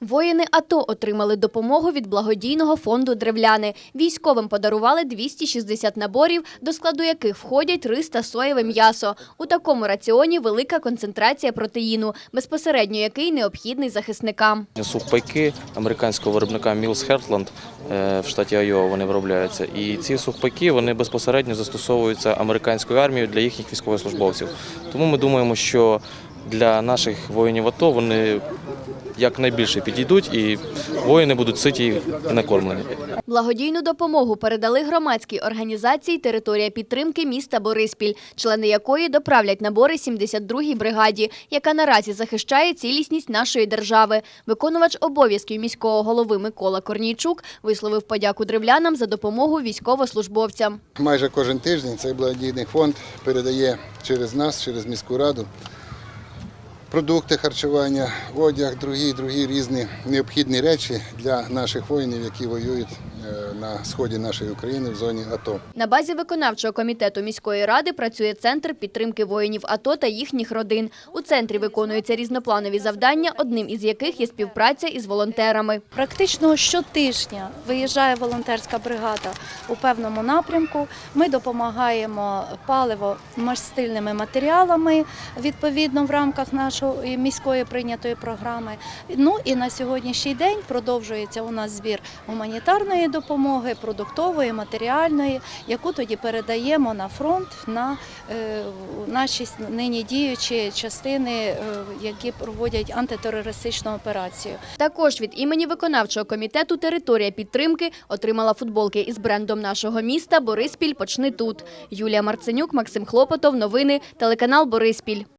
Воїни АТО отримали допомогу від благодійного фонду Древляни. Військовим подарували 260 наборів, до складу яких входять рис та соєве м'ясо. У такому раціоні велика концентрація протеїну, безпосередньо який необхідний захисникам. Сухпайки американського виробника Heartland е, в штаті Айова вони виробляються. І ці сухпайки вони безпосередньо застосовуються американською армією для їхніх військовослужбовців. Тому ми думаємо, що для наших воїнів АТО вони якнайбільше підійдуть, і воїни будуть ситі і накормлені. Благодійну допомогу передали громадській організації «Територія підтримки міста Бориспіль», члени якої доправлять набори 72-й бригаді, яка наразі захищає цілісність нашої держави. Виконувач обов'язків міського голови Микола Корнійчук висловив подяку древлянам за допомогу військовослужбовцям. Майже кожен тиждень цей благодійний фонд передає через нас, через міську раду продукти харчування, одяг, другі, другі різні необхідні речі для наших воїнів, які воюють на сході нашої України в зоні АТО. На базі виконавчого комітету міської ради працює центр підтримки воїнів АТО та їхніх родин. У центрі виконуються різнопланові завдання, одним із яких є співпраця із волонтерами. Практично щотижня виїжджає волонтерська бригада у певному напрямку. Ми допомагаємо паливо-мастильними матеріалами відповідно в рамках нашої міської прийнятої програми. Ну і на сьогоднішній день продовжується у нас збір гуманітарної допомоги, продуктової, матеріальної, яку тоді передаємо на фронт на е, наші нині діючі частини, е, які проводять антитерористичну операцію. Також від імені виконавчого комітету «Територія підтримки» отримала футболки із брендом нашого міста «Бориспіль. Почни тут». Юлія Марценюк, Максим Хлопотов. Новини. Телеканал «Бориспіль».